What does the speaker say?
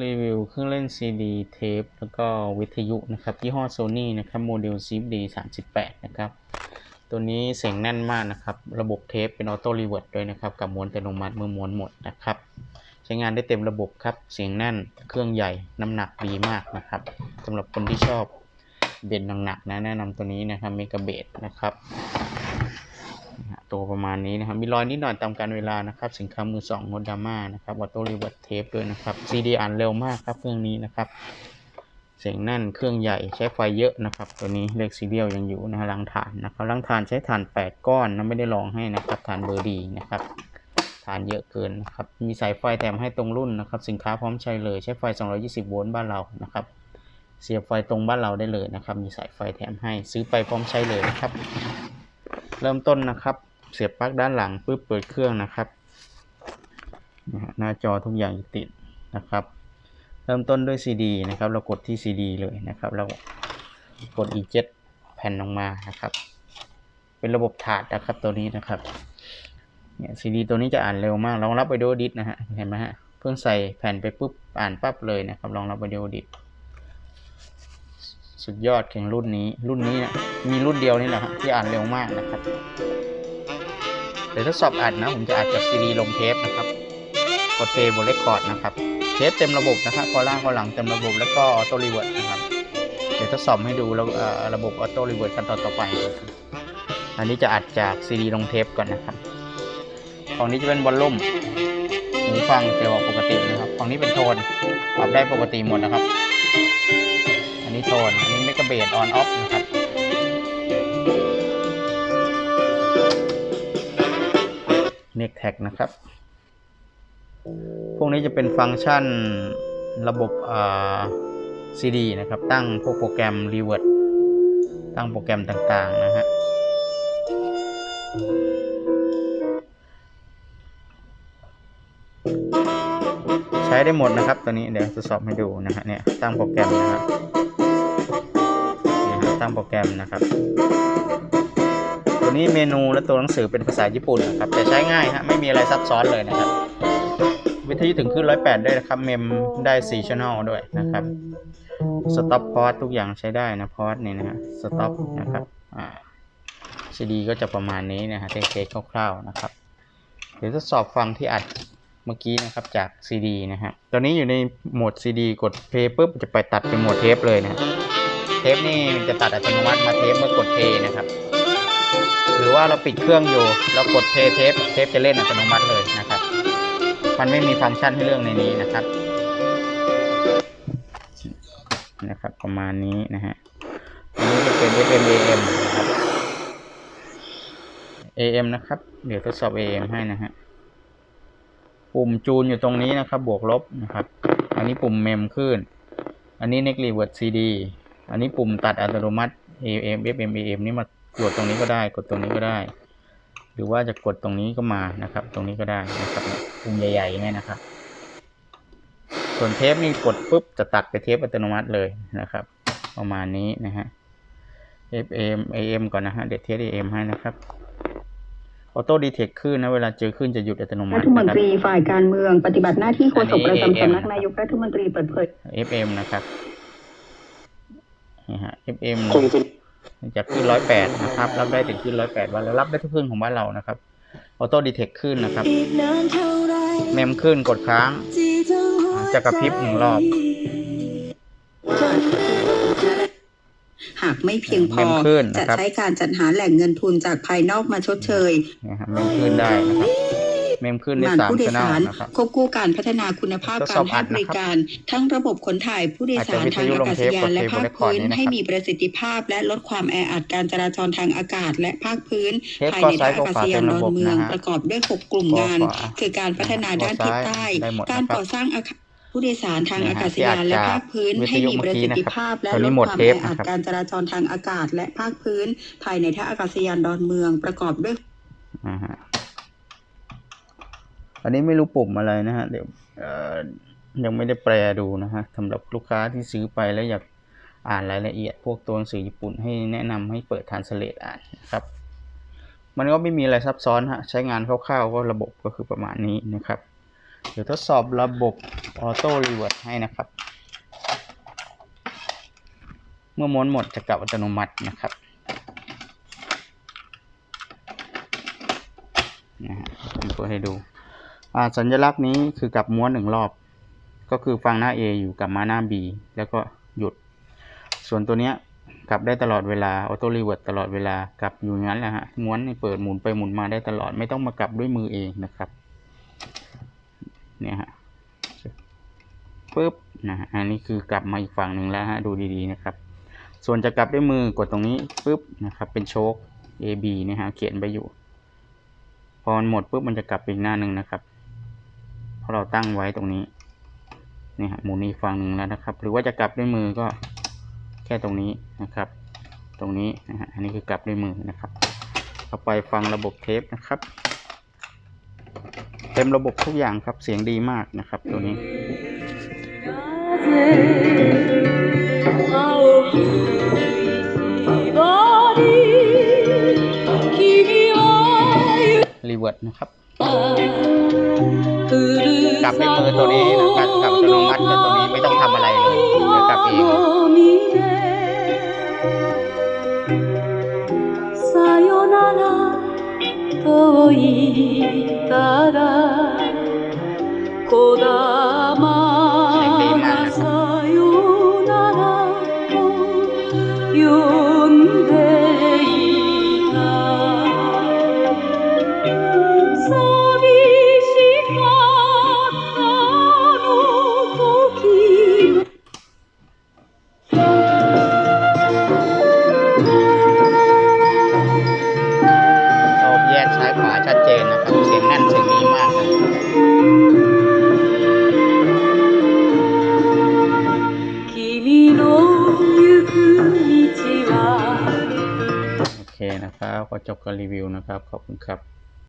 รีวิวเครื่องเล่นซีดีเทปแล้วก็วิทยุนะครับยี่ห้อ Sony นะครับโมเดล CD 38 นะครับ ตัวนี้เสียงแน่นมากนะครับ ระบบเทปเป็นออโต้รีเวิร์ดด้วยนะครับ กับม้วนอัตโนมัติเมื่อม้วนหมดนะครับ ใช้งานได้เต็มระบบครับ เสียงแน่นเครื่องใหญ่น้ำหนักดีมากนะครับสำหรับคนที่ชอบเบสหนักๆนะแนะนำตัวนี้นะครับเมกะเบสนะครับ ตัวประมาณนี้นะครับ มีรอยนิดหน่อยตามการเวลานะครับ สินค้ามือสองโนดาม่านะครับออโต้รีเวิร์ดเทปด้วยนะครับ CD อ่านเร็วมากครับเครื่องนี้นะครับ เสียงแน่นเครื่องใหญ่ใช้ไฟเยอะนะครับ ตัวนี้เลขซีเรียลยังอยู่นะฮะรังฐานนะครับรังฐานใช้ฐาน 8 ก้อนนะไม่ได้ลองให้นะครับฐานเบอร์ดีนะครับฐานเยอะเกินนะครับ มีสายไฟแถมให้ตรงรุ่นนะครับ สินค้าพร้อมใช้เลย ใช้ไฟ 220 โวลต์บ้านเรานะครับ เสียบไฟตรงบ้านเราได้เลยนะครับ มีสายไฟแถมให้ ซื้อไปพร้อมใช้เลยนะครับ เริ่มต้นนะครับ เสียบปลั๊กด้านหลังปุ๊บเปิดเครื่องนะครับ หน้าจอทุกอย่างติดนะครับ เริ่มต้นด้วย CD นะครับ เรากดที่ CD เลยนะครับ เรากด eject แผ่นลงมานะครับ เป็นระบบถาดนะครับตัวนี้นะครับเนี่ย CD ตัวนี้จะอ่านเร็วมากรองรับ Audio Edit นะฮะเห็นไหมฮะเพิ่งใส่แผ่นไปปุ๊บอ่านปั๊บเลยนะครับรองรับ Audio Edit สุดยอดแข่งรุ่นนี้รุ่นนี้นะมีรุ่นเดียวนี่แหละฮะที่อ่านเร็วมากนะครับ เดี๋ยวทดสอบอัดนะ ผมจะอัดจาก CD ลงเทปนะครับ กดเพย์บนเรคคอร์ดนะครับ เทปเต็มระบบนะครับคอล่างคอหลังเต็มระบบแล้วก็ออโต้รีเวิร์ดนะครับ เดี๋ยวทดสอบให้ดูแล้วระบบออโต้รีเวิร์ดกันต่อต่อไปอันนี้จะอัดจากซีดีลงเทปก่อนนะครับฝั่งนี้จะเป็นวอลลุ่มหูฟังจะบออกปกตินะครับฝั่งนี้เป็นโทนปรับได้ปกติหมดนะครับ อันนี้โทน อันนี้เมกะเบสออนออฟนะครับ เน็กแท็กนะครับ พวกนี้จะเป็นฟังก์ชันระบบอ่า CD นะครับ ตั้งพวกโปรแกรม Revert ตั้งโปรแกรมต่างๆ นะฮะใช้ได้หมดนะครับตัวนี้เดี๋ยวทดสอบให้ดูนะฮะเนี่ยตั้งโปรแกรมนะครับเนี่ยฮะตั้งโปรแกรมนะครับ ตัวนี้เมนูและตัวหนังสือเป็นภาษาญี่ปุ่นนะครับแต่ใช้ง่ายฮะไม่มีอะไรซับซ้อนเลยนะครับ วิทยุถึงขึ้น 108 ได้นะครับ เมมได้4 channel ด้วยนะครับสต็อปพอร์ตทุกอย่างใช้ได้นะพอร์ตนี่นะฮะสต็อปนะครับอ่าซีดีก็จะประมาณนี้นะฮะเทสคร่าวๆนะครับเดี๋ยวทดสอบฟังที่อัดเมื่อกี้นะครับจากซีดีนะฮะตอนนี้อยู่ในโหมดซีดีกดเพย์ปุ๊บจะไปตัดเป็นโหมดเทปเลยนะเทปนี่จะตัดอัตโนมัติมาเทปเมื่อกดเพย์นะครับ หรือว่าเราปิดเครื่องอยู่เรากดเพย์เทปเทปจะเล่นอัตโนมัติเลยนะครับ มันไม่มีฟังก์ชันให้เรื่องในนี้นะครับนะครับ ประมาณนี้นะฮะอันนี้จะเป็น FM AM นะครับ AM นะครับ เดี๋ยวทดสอบ AM ให้นะฮะปุ่มจูนอยู่ตรงนี้นะครับ บวกลบนะครับ อันนี้ปุ่มเมมขึ้น อันนี้ next revert CD อันนี้ปุ่มตัดอัตโนมัติ AM FM AM นี่มา กดตรงนี้ก็ได้ กดตรงนี้ก็ได้ หรือว่าจะกดตรงนี้ก็มานะครับ ตรงนี้ก็ได้นะครับปุ่มใหญ่ๆเนี่ยนะครับ ส่วนเทปนี่กดปุ๊บจะตัดไปเทปอัตโนมัติเลยนะครับ ประมาณนี้นะฮะ FM AM ก่อนนะฮะ เดี๋ยวเทส AM ให้นะครับออโต้ดีเทคขึ้นนะเวลาเจอขึ้นจะหยุดอัตโนมัรัติฐมนนะครับตรีฝ่ายการเมืองปฏิบัติหน้าที่โฆษกประจำสำนักอันนี้นายกรัฐมนตรีเปิดเผย FM นะครับนี่ฮะ FM คงจะ จะขึ้นร้อยแปดนะครับ รับได้ถึงขึ้นร้อยแปดวันแล้วรับได้ทุกเครื่องของบ้านเรานะครับออโต้ดีเทคขึ้นนะครับ เมมขึ้นกดค้าง จะกระพริบหนึ่งรอบ หากไม่เพียงพอเพิ่มขึ้นจะนะครับใช้การจัดหาแหล่งเงินทุนจากภายนอกมาชดเชยเนี่ยครับเมมขึ้นได้นะครับ เมมขึ้นได้งานสามผู้โดยช่องสารนะครับควบคู่การพัฒนาคุณภาพทดสกาอบรให้บริการ ทั้งระบบขนถ่ายผู้โดยสารอาจจะทางวิทยุอากาศยานลงเทปและกับภาคเทปพื้น recording นะครับให้มีประสิทธิภาพ และลดความแออัดการจราจรทางอากาศและภาคพื้นเทปภายก็ในซ้าท่ายก็อากาขวาศยาเต็นมดระอนบบเมืองนะฮะประกอบด้วย6กลุ่มขวางานขวาคือการพัฒนาด้านทิศใต้ได้หมดการนะครับก่อสร้างอาคารผู้โดยสารทางนี่อาฮะกาศยานและภาคพื้นวิทให้ยุมีประสิทธิภาพและเมื่อกี้นะครับลดตัวนี้หมดความเทแอปอัดนะครับการจราจรทางอากาศ และภาคพื้นภายในท่าอากาศยานดอนเมืองประกอบด้วย อันนี้ไม่รู้ปุ่มอะไรนะฮะเดี๋ยวยังไม่ได้แปลดูนะฮะสำหรับลูกค้าที่ซื้อไปแล้วอยากอ่านรายละเอียด พวกตัวหนังสือญี่ปุ่นให้แนะนำให้เปิดทานสเลตอ่านนะครับมันก็ไม่มีอะไรซับซ้อนฮะใช้งานคร่าวๆก็ระบบก็คือประมาณนี้นะครับ เดี๋ยวทดสอบระบบออโต้รีเวิร์ดให้นะครับ เมื่อม้วนหมดจะกลับอัตโนมัตินะครับนะฮะผมเปิดให้ดู สัญลักษณ์นี้คือกลับม้วนหนึ่งรอบ ก็คือฟังหน้า A อยู่กลับมาหน้า B แล้วก็หยุด ส่วนตัวเนี้ยกลับได้ตลอดเวลาออโต้รีเวิร์ดตลอดเวลากลับอยู่งั้นแหละฮะม้วนเปิดหมุนไปหมุนมาได้ตลอดไม่ต้องมากลับด้วยมือเองนะครับเนี่ยฮะปึ๊บนะฮะอันนี้คือกลับมาอีกฝั่งหนึ่งแล้วฮะดูดีๆนะครับ ส่วนจะกลับด้วยมือกดตรงนี้ปึ๊บนะครับเป็นโชค A B เนี่ยฮะเขียนไปอยู่ พอมันหมดปุ๊บมันจะกลับไปอีกหน้าหนึ่งนะครับ พราะเราตั้งไว้ตรงนี้นี่ฮะหมุนอีกฟังหนึ่งแล้วนะครับ หรือว่าจะกลับด้วยมือก็แค่ตรงนี้นะครับ ตรงนี้นะฮะอันนี้คือกลับด้วยมือนะครับเอาไปฟังระบบเทปนะครับ เต็มระบบทุกอย่างครับเสียงดีมากนะครับ ตัวนี้รีเวิร์ดนะครับ จับด้วยมือตัวนี้นะครับจับอัตโนมัติตัวนี้ไม่ต้องทำอะไร พอจบการรีวิวนะครับ ขอบคุณครับ